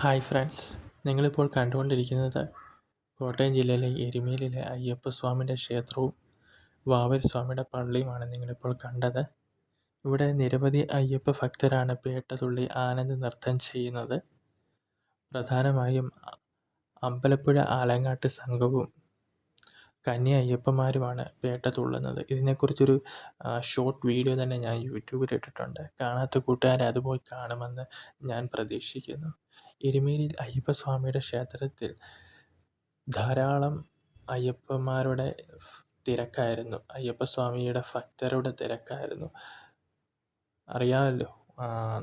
Hi friends നിങ്ങളിപ്പോൾ കണ്ടുകൊണ്ടിരിക്കുന്നത് കോട്ടയം ജില്ലയിലെ എരുമേലിയിലെ അയ്യപ്പസ്വാമിയുടെ ക്ഷേത്രവും വാവൽ സ്വാമിയുടെ പള്ളിയുമാണ് നിങ്ങളിപ്പോൾ കണ്ടത്. ഇവിടെ നിരവധി അയ്യപ്പ ഭക്തരാണ് പേട്ടതുള്ളി ആനന്ദ നൃത്തം ചെയ്യുന്നത്. പ്രധാനമായും അമ്പലപ്പുഴ ആലങ്ങാട്ട് സംഘവും കന്യ അയ്യപ്പന്മാരുമാണ് പേട്ട തുള്ളുന്നത്. ഇതിനെക്കുറിച്ചൊരു ഷോർട്ട് വീഡിയോ തന്നെ ഞാൻ യൂട്യൂബിൽ ഇട്ടിട്ടുണ്ട്. കാണാത്ത കൂട്ടുകാർ അത് പോയി കാണുമെന്ന് ഞാൻ പ്രതീക്ഷിക്കുന്നു. എരുമേലിയിൽ അയ്യപ്പസ്വാമിയുടെ ക്ഷേത്രത്തിൽ ധാരാളം അയ്യപ്പന്മാരുടെ തിരക്കായിരുന്നു. അയ്യപ്പസ്വാമിയുടെ ഭക്തരുടെ തിരക്കായിരുന്നു. അറിയാമല്ലോ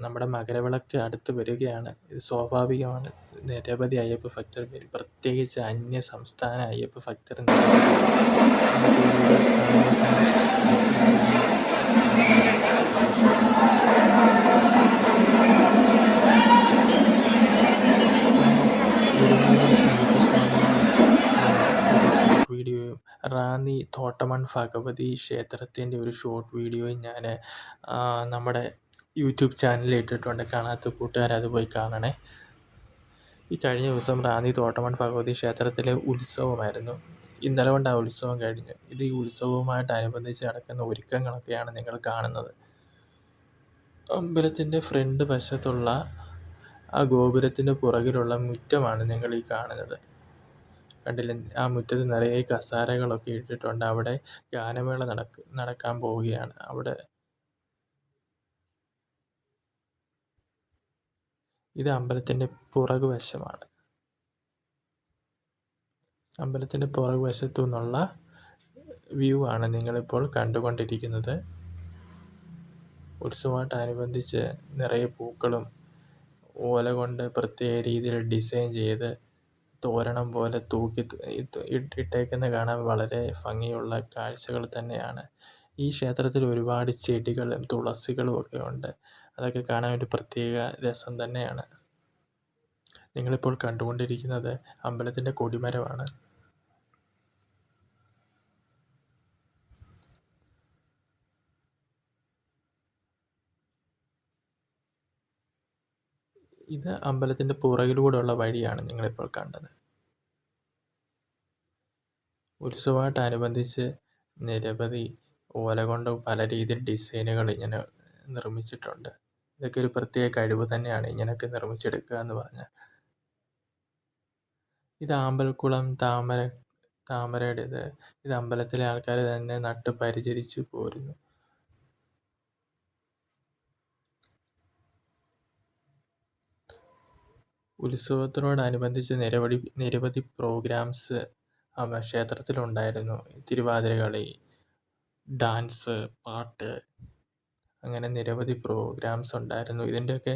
നമ്മുടെ മകരവിളക്ക് അടുത്ത് വരികയാണ്. ഇത് സ്വാഭാവികമാണ്. നിരവധി അയ്യപ്പ ഭക്തർ വരും പ്രത്യേകിച്ച് അന്യ സംസ്ഥാന അയ്യപ്പ ഭക്തർ വീഡിയോയും റാന്നി തോട്ടമൺ ഭഗവതി ക്ഷേത്രത്തിന്റെ ഒരു ഷോർട്ട് വീഡിയോയും ഞാൻ നമ്മുടെ യൂട്യൂബ് ചാനലിൽ ഇട്ടിട്ടുണ്ട്. കാണാത്ത കൂട്ടുകാരത് പോയി കാണണേ. ഈ കഴിഞ്ഞ ദിവസം റാന്നി തോട്ടമൺ ഭഗവതി ക്ഷേത്രത്തിലെ ഉത്സവമായിരുന്നു. ഇന്നലെ കൊണ്ട് ആ ഉത്സവം കഴിഞ്ഞു. ഇത് ഈ ഉത്സവവുമായിട്ട് അനുബന്ധിച്ച് നടക്കുന്ന ഒരുക്കങ്ങളൊക്കെയാണ് നിങ്ങൾ കാണുന്നത്. അമ്പലത്തിന്റെ ഫ്രണ്ട് വശത്തുള്ള ആ ഗോപുരത്തിന്റെ പുറകിലുള്ള മുറ്റമാണ് നിങ്ങൾ ഈ കാണുന്നത്. കണ്ടില്ലേ? ആ മുറ്റത്ത് നിറയെ കസാരകളൊക്കെ ഇട്ടിട്ടുണ്ട്. അവിടെ ഗാനമേള നടക്ക് നടക്കാൻ പോവുകയാണ്. അവിടെ ഇത് അമ്പലത്തിന്റെ പുറകു വശമാണ്. അമ്പലത്തിന്റെ പുറകുവശത്തു നിന്നുള്ള വ്യൂ ആണ് നിങ്ങളിപ്പോൾ കണ്ടുകൊണ്ടിരിക്കുന്നത്. ഉത്സവമായിട്ടനുബന്ധിച്ച് നിറയെ പൂക്കളും ഓല കൊണ്ട് പ്രത്യേക രീതിയിൽ ഡിസൈൻ ചെയ്ത് തോരണം പോലെ തൂക്കി ഇട്ടേക്കുന്നത് കാണാൻ വളരെ ഭംഗിയുള്ള കാഴ്ചകൾ തന്നെയാണ്. ഈ ക്ഷേത്രത്തിൽ ഒരുപാട് ചെടികളും തുളസികളും ഒക്കെ ഉണ്ട്. അതൊക്കെ കാണാൻ ഒരു പ്രത്യേക രസം തന്നെയാണ്. നിങ്ങളിപ്പോൾ കണ്ടുകൊണ്ടിരിക്കുന്നത് അമ്പലത്തിന്റെ കൊടിമരമാണ്. ഇത് അമ്പലത്തിന്റെ പുറകിലൂടെയുള്ള വഴിയാണ് നിങ്ങളിപ്പോൾ കണ്ടത്. ഉത്സവമായിട്ടനുബന്ധിച്ച് നിരവധി ഓല കൊണ്ട് പല രീതിയിൽ ഡിസൈനുകൾ ഇങ്ങനെ നിർമ്മിച്ചിട്ടുണ്ട്. ഇതൊക്കെ ഒരു പ്രത്യേക കഴിവ് തന്നെയാണ് ഇങ്ങനെയൊക്കെ നിർമ്മിച്ചെടുക്കുക എന്ന് പറഞ്ഞാൽ. ഇത് ആമ്പൽക്കുളം താമര താമരയുടേത്. ഇത് അമ്പലത്തിലെ ആൾക്കാർ തന്നെ നട്ട് പരിചരിച്ച് പോരുന്നു. ഉത്സവത്തിനോടനുബന്ധിച്ച് നിരവധി നിരവധി പ്രോഗ്രാംസ് ക്ഷേത്രത്തിലുണ്ടായിരുന്നു. തിരുവാതിരകളി ഡാൻസ് പാട്ട് അങ്ങനെ നിരവധി പ്രോഗ്രാംസ് ഉണ്ടായിരുന്നു. ഇതിന്റെയൊക്കെ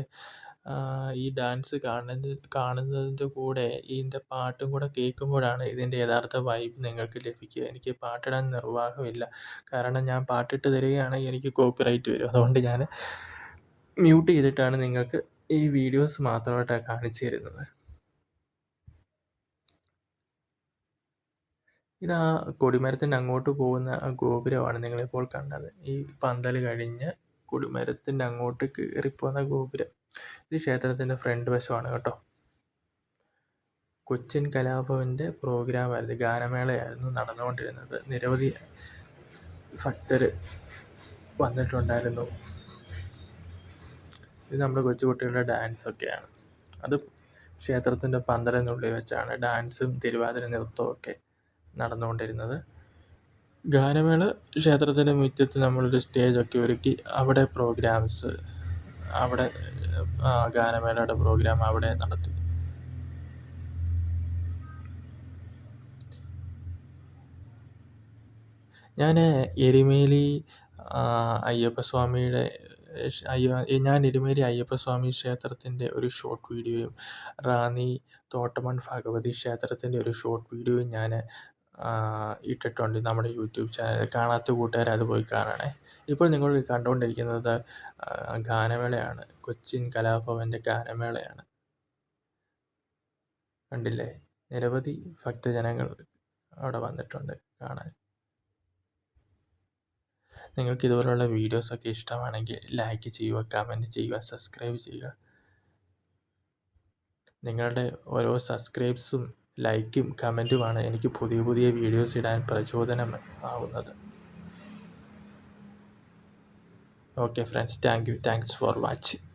ഈ ഡാൻസ് കാണുന്ന കാണുന്നതിന്റെ കൂടെ ഇതിന്റെ പാട്ടും കൂടെ കേൾക്കുമ്പോഴാണ് ഇതിന്റെ യഥാർത്ഥ വൈബ് നിങ്ങൾക്ക് ലഭിക്കുക. എനിക്ക് പാട്ടിടാൻ നിർവാഹമില്ല. കാരണം ഞാൻ പാട്ടിട്ട് തരികയാണെങ്കിൽ എനിക്ക് കോപ്പിറൈറ്റ് വരും. അതുകൊണ്ട് ഞാൻ മ്യൂട്ട് ചെയ്തിട്ടാണ് നിങ്ങൾക്ക് ഈ വീഡിയോസ് മാത്രമായിട്ടാണ് കാണിച്ചു തരുന്നത്. ഇത് ആ കൊടിമരത്തിന്റെ അങ്ങോട്ട് പോകുന്ന ആ ഗോപുരമാണ് നിങ്ങളിപ്പോൾ കണ്ടത്. ഈ പന്തൽ കഴിഞ്ഞ് കൊടിമരത്തിന്റെ അങ്ങോട്ട് കയറിപ്പോകുന്ന ഗോപുരം. ഇത് ക്ഷേത്രത്തിന്റെ ഫ്രണ്ട് വശമാണ് കേട്ടോ. കൊച്ചിൻ കലാഭവന്റെ പ്രോഗ്രാമായിരുന്നു ഗാനമേളയായിരുന്നു നടന്നുകൊണ്ടിരുന്നത്. നിരവധി ഭക്തർ വന്നിട്ടുണ്ടായിരുന്നു. ഇത് നമ്മുടെ കൊച്ചുകുട്ടികളുടെ ഡാൻസൊക്കെയാണ് അത് ക്ഷേത്രത്തിന്റെ പന്തലിനുള്ളിൽ വെച്ചാണ്. ഡാൻസും തിരുവാതിര നൃത്തവും ഒക്കെ നടന്നുകൊണ്ടിരുന്നത്. ഗാനമേള ക്ഷേത്രത്തിന്റെ മുറ്റത്ത് നമ്മളൊരു സ്റ്റേജൊക്കെ ഒരുക്കി അവിടെ പ്രോഗ്രാംസ് അവിടെ ഗാനമേളയുടെ പ്രോഗ്രാം അവിടെ നടത്തി. ഞാൻ എരുമേലി അയ്യപ്പസ്വാമിയുടെ അയ്യ ഞാൻ എരുമേലി അയ്യപ്പസ്വാമി ക്ഷേത്രത്തിന്റെ ഒരു ഷോർട്ട് വീഡിയോയും റാന്നി തോട്ടമൺ ഭഗവതി ക്ഷേത്രത്തിന്റെ ഒരു ഷോർട്ട് വീഡിയോയും ഞാൻ ഇട്ടിട്ടുണ്ട് നമ്മുടെ യൂട്യൂബ് ചാനൽ കാണാത്ത കൂട്ടുകാർ അത് പോയി കാണണേ. ഇപ്പോൾ നിങ്ങൾ കണ്ടുകൊണ്ടിരിക്കുന്നത് ഗാനമേളയാണ്. കൊച്ചിൻ കലാഭവന്റെ ഗാനമേളയാണ്. കണ്ടില്ലേ? നിരവധി ഭക്തജനങ്ങൾ അവിടെ വന്നിട്ടുണ്ട് കാണാൻ. നിങ്ങൾക്ക് ഇതുപോലുള്ള വീഡിയോസൊക്കെ ഇഷ്ടമാണെങ്കിൽ ലൈക്ക് ചെയ്യുക കമന്റ് ചെയ്യുക സബ്സ്ക്രൈബ് ചെയ്യുക. നിങ്ങളുടെ ഓരോ സബ്സ്ക്രൈബ്സും ലൈക്കും കമന്റുമാണ് എനിക്ക് പുതിയ പുതിയ വീഡിയോസ് ഇടാൻ പ്രചോദനം ആവുന്നത് okay friends. Thank you. Thanks for watching.